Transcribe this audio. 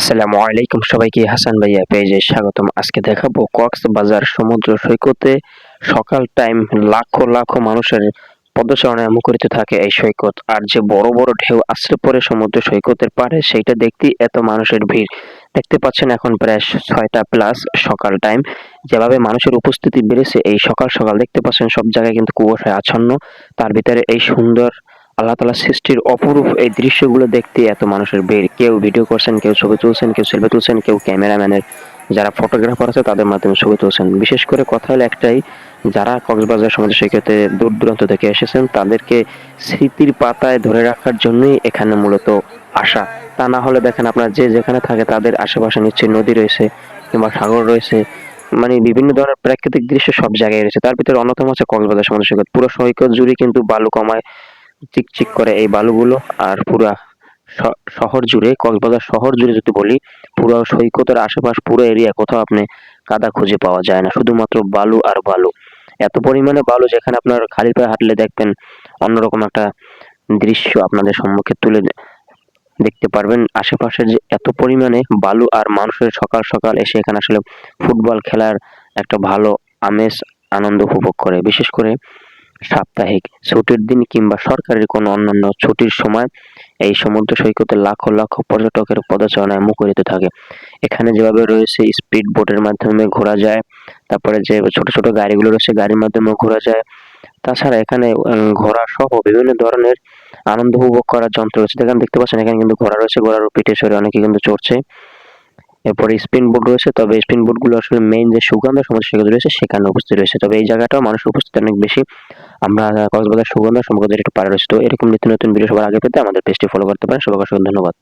আসসালামু আলাইকুম সবাইকে, হাসান ভাইয়া পেজে স্বাগতম। আজকে দেখাবো কক্সবাজার সমুদ্র সৈকতে সকাল টাইম লাখো লাখো মানুষের পদচারণায় মুখরিত থাকে এই সৈকত। আর যে বড় বড় ঢেউ আশ্রে পড়ে সমুদ্র সৈকতের পারে সেইটা দেখতেই এত মানুষের ভিড়। দেখতে পাচ্ছেন এখন প্রায় ছয়টা প্লাস সকাল টাইম যেভাবে মানুষের উপস্থিতি বেড়েছে, এই সকাল সকাল দেখতে পাচ্ছেন সব জায়গায় কিন্তু কুয়াশায় আচ্ছন্ন। তার ভিতরে এই সুন্দর আল্লাহ তালা সৃষ্টির অপরূপ এই দৃশ্যগুলো দেখতে এত মানুষের ভিড়। কেউ ভিডিও করছেন, কেউ ছবি তুলছেন, কেউ সেলফি তুলছেন, কেউ ক্যামেরাম্যানের যারা ফটোগ্রাফার আছে তাদের মাধ্যমে ছবি তুলছেন। বিশেষ করে কথা হলো একটাই, যারা কক্সবাজার সমুদ্র সৈকতে দূর দূরান্ত থেকে এসেছেন, তাদেরকে স্মৃতির পাতায় ধরে রাখার জন্যই এখানে মূলত আসা। তা না হলে দেখেন আপনার যে যেখানে থাকে তাদের আশেপাশে নিশ্চয়ই নদী রয়েছে কিংবা সাগর রয়েছে মানে বিভিন্ন ধরনের প্রাকৃতিক দৃশ্য সব জায়গায় রয়েছে। তার ভিতরে অন্যতম হচ্ছে কক্সবাজার সমুদ্র সৈকত পুরো সৈকত জুড়ে কিন্তু বালু কমায় চিকচিক করে এই বালুগুলো আর পুরা শহর জুড়ে, কক্সবাজার শহর জুড়ে যদি বলি, পুরো সৈকতের আশেপাশ, পুরো এরিয়া কোথাও আপনি কাদা খুঁজে পাওয়া যায় না। শুধুমাত্র বালু আর বালু। এত পরিমাণে বালু যেখানে আপনার খালি পায়ে হাঁটলে দেখবেন অন্যরকম একটা দৃশ্য আপনাদের সম্মুখে তুলে দেখতে পারবেন। আশেপাশে যে এত পরিমাণে বালু আর মানুষের সকাল সকাল এসে এখানে আসলে ফুটবল খেলার একটা ভালো আমেজ, আনন্দ উপভোগ করে। বিশেষ করে সাপ্তাহিক ছুটির দিন কিংবা সরকারের কোনো অন্যান্য ছুটির সময় এই সমুদ্র সৈকতে লাখো লাখো পর্যটকের পদচারণায় মুখরিত থাকে। এখানে যেভাবে রয়েছে স্পিড বোটের মাধ্যমে ঘোরা যায়, তারপরে যে ছোট ছোট গাড়িগুলো রয়েছে গাড়ির মাধ্যমে ঘোরা যায়। তাছাড়া এখানে ঘোড়া সহ বিভিন্ন ধরনের আনন্দ উপভোগ করার যন্ত্র রয়েছে। দেখেন দেখতে পাচ্ছেন, এখানে কিন্তু ঘোড়া রয়েছে, ঘোড়ার পিঠে চড়ে অনেকে কিন্তু চড়ছে। এরপরে স্পিন বোর্ড রয়েছে, তবে স্পিন বোর্ডগুলো আসলে মেইন যে সুগন্ধ সমুদ্র সৈকত রয়েছে, সেখানে উপস্থিত রয়েছে। তবে এই জায়গাটাও মানুষ উপস্থিত অনেক বেশি। আমরা কক্সবাজার সুগন্ধ সমুদ্র একটু পারে রয়েছে, তো এরকম নিত্য নতুন ভিডিও সবার আগে পেতে আমাদের পেজটি ফলো করতে পারেন। সবাইকে ধন্যবাদ।